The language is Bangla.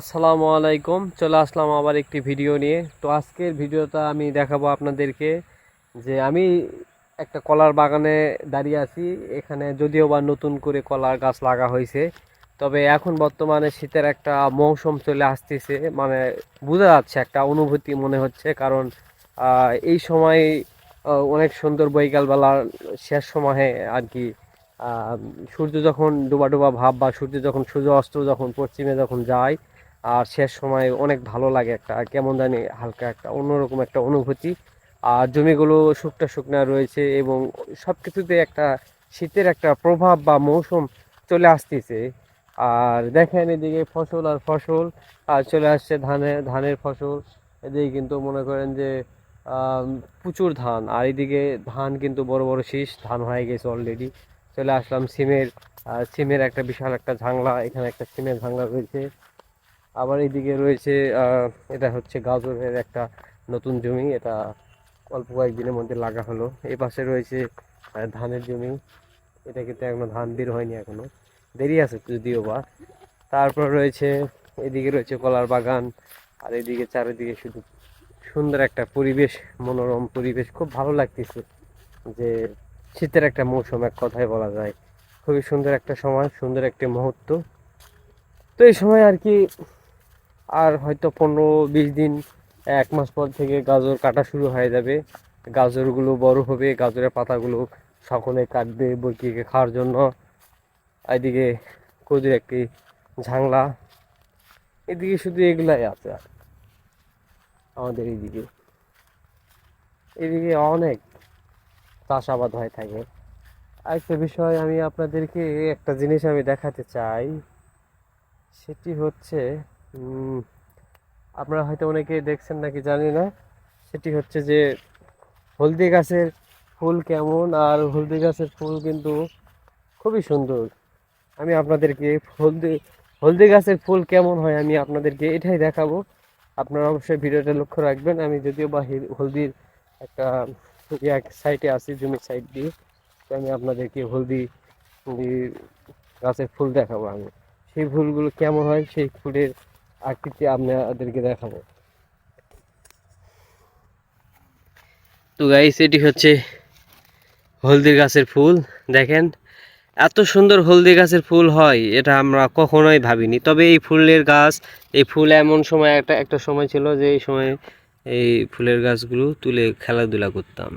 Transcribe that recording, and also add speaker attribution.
Speaker 1: আসসালামু আলাইকুম। চলে আসলাম আবার একটি ভিডিও নিয়ে। তো আজকের ভিডিওটা আমি দেখাবো আপনাদেরকে যে আমি একটা কলার বাগানে দাঁড়িয়ে আছি। এখানে যদিও বা নতুন করে কলার গাছ লাগা হয়েছে, তবে এখন বর্তমানে শীতের একটা মৌসুম চলে আসতেছে। মানে বোঝা যাচ্ছে, একটা অনুভূতি মনে হচ্ছে, কারণ এই সময় অনেক সুন্দর বৈকালবেলার শেষ সময়ে আর কি সূর্য যখন ডোবা ডোবা ভাব বা সূর্য যখন সূর্য অস্ত যখন পশ্চিমে যখন যায় আর শেষ সময় অনেক ভালো লাগে একটা কেমন জানি হালকা একটা অন্যরকম একটা অনুভূতি। আর জমিগুলো শুকনা শুকনা রয়েছে এবং সব কিছুতে একটা শীতের একটা প্রভাব বা মৌসুম চলে আসতেছে। আর দেখেন এদিকে ফসল আর ফসল, আর চলে আসছে ধানের ধানের ফসল। এদিকে কিন্তু মনে করেন যে প্রচুর ধান। আর এদিকে ধান কিন্তু বড় বড় শীষ, ধান হয়ে গেছে অলরেডি চলে আসলাম সিমের সিমের একটা বিশাল একটা ঝাংলা, এখানে একটা সিমের ঝাংলা রয়েছে। আবার এদিকে রয়েছে এটা হচ্ছে গাজরের একটা নতুন জমি, এটা অল্প কয়েকদিনের মধ্যে লাগা হলো। এই পাশে রয়েছে ধানের জমি। এটা কিন্তু এখনও ধান বের হয়নি এখনও। দেরি আছে যদিও বা। তারপর রয়েছে, এদিকে রয়েছে কলার বাগান, আর এদিকে চারিদিকে শুধু সুন্দর একটা পরিবেশ, মনোরম পরিবেশ। খুব ভালো লাগতেছে যে শীতের একটা মৌসুম, এক কথায় বলা যায়। খুবই সুন্দর একটা সময়, সুন্দর একটা মুহূর্ত। তো এই সময় আর কি আর হয়তো পনেরো বিশ দিন, এক মাস পর থেকে গাজর কাটা শুরু হয়ে যাবে। গাজরগুলো বড় হবে, গাজরের পাতাগুলো সকলে কাটবে বরকিকে খাওয়ার জন্য। এদিকে কদুর একটি ঝাংলা। এদিকে শুধু এগুলাই আছে। আর আমাদের এইদিকে এদিকে অনেক চাষাবাদ হয়ে থাকে। আরেকটা বিষয় আমি আপনাদেরকে একটা জিনিস আমি দেখাতে চাই। সেটি হচ্ছে আপনারা হয়তো অনেকে দেখছেন নাকি জানি না, সেটি হচ্ছে যে হলদি গাছের ফুল কেমন আর হলদি গাছের ফুল কিন্তু খুবই সুন্দর। আমি আপনাদেরকে হলদি হলদি গাছের ফুল কেমন হয় আমি আপনাদেরকে এটাই দেখাবো। আপনারা অবশ্যই ভিডিওটা লক্ষ্য রাখবেন। আমি যদিও বা হলদির একটা এক সাইডে আছি, জমির সাইড দিয়ে, তো আমি আপনাদেরকে হলদি গাছের ফুল দেখাবো আমি। সেই ফুলগুলো কেমন হয় সেই ফুলের আকৃতি আপনাদেরকে দেখাবো। তো গাইস এটি হচ্ছে হলদি গাছের ফুল। দেখেন, এত সুন্দর হলদি গাছের ফুল হয়, এটা আমরা কখনোই ভাবিনি। তবে এই ফুলের গাছ, এই ফুল এমন সময়, একটা একটা সময় ছিল যে এই সময় এই ফুলের গাছগুলো তুলে খেলাধুলা করতাম।